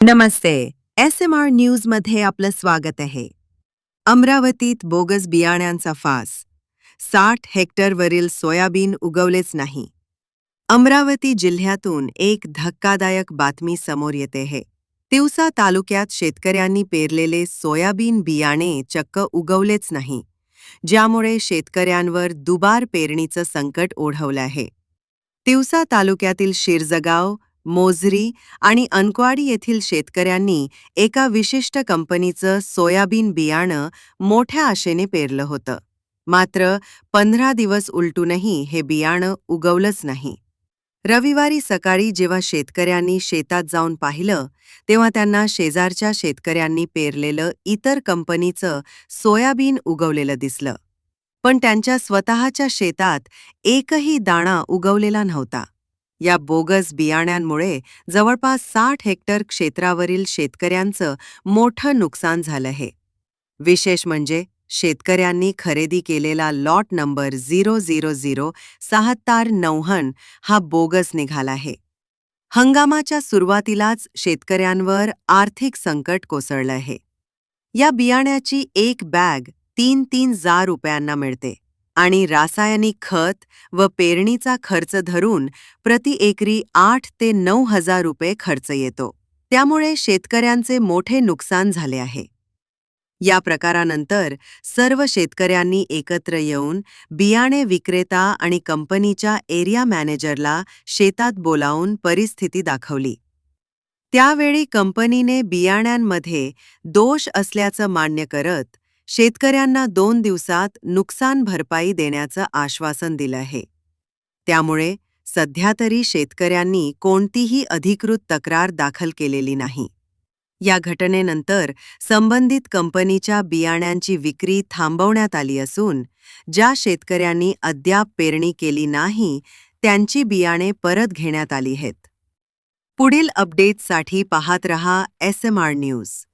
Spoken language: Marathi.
नमस्ते. एस एम आर न्यूजमध्ये आपलं स्वागत आहे. अमरावतीत बोगस बियाण्यांचा फास. साठ हेक्टरवरील सोयाबीन उगवलेच नाही. अमरावती जिल्ह्यातून एक धक्कादायक बातमी समोर येते आहे तिवसा तालुक्यात शेतकऱ्यांनी पेरलेले सोयाबीन बियाणे चक्क उगवलेच नाही. ज्यामुळे शेतकऱ्यांवर दुबार पेरणीचं संकट ओढवलं आहे. तिवसा तालुक्यातील शिरजगाव मोझरी आणि अनक्वाडी येथील शेतकऱ्यांनी एका विशिष्ट कंपनीचं सोयाबीन बियाणं मोठ्या आशेने पेरलं होतं. मात्र पंधरा दिवस उलटूनही हे बियाणं उगवलंच नाही. रविवारी सकाळी जेव्हा शेतकऱ्यांनी शेतात जाऊन पाहिलं तेव्हा त्यांना शेजारच्या शेतकऱ्यांनी पेरलेलं इतर कंपनीचं सोयाबीन उगवलेलं दिसलं. पण त्यांच्या स्वतःच्या शेतात एकही दाणा उगवलेला नव्हता. या बोगस बियाण्यांमुळे जवळपास साठ हेक्टर क्षेत्रावरील शेतकऱ्यांचं मोठं नुकसान झालं आहे विशेष म्हणजे शेतकऱ्यांनी खरेदी केलेला lot number zero zero zero सहात्तर नौहन हा बोगस निघाला आहे. हंगामाच्या सुरुवातीलाच शेतकऱ्यांवर आर्थिक संकट कोसळलं आहे. या बियाण्याची एक बॅग तीन तीन हजार रुपयांना मिळते. आणि रासायनिक खत व पेरणीचा खर्च धरून प्रति एकरी आठ ते नऊ हजार रुपये खर्च येतो. त्यामुळे शेतकऱ्यांचे मोठे नुकसान झाले आहे. या प्रकारानंतर सर्व शेतकऱ्यांनी एकत्र येऊन बियाणे विक्रेता आणि कंपनीच्या एरिया मॅनेजरला शेतात बोलावून परिस्थिती दाखवली. त्यावेळी कंपनीने बियाण्यांमध्ये दोष असल्याचं मान्य करत शेतकऱ्यांना दोन दिवसात नुकसान भरपाई देण्याचं आश्वासन दिलं आहे. त्यामुळे सध्या तरी शेतकऱ्यांनी कोणतीही अधिकृत तक्रार दाखल केलेली नाही. या घटनेनंतर संबंधित कंपनीच्या बियाण्यांची विक्री थांबवण्यात आली असून ज्या शेतकऱ्यांनी अद्याप पेरणी केली नाही त्यांची बियाणे परत घेण्यात आली आहेत. पुढील अपडेट्ससाठी पाहत रहा एस एम आर न्यूज.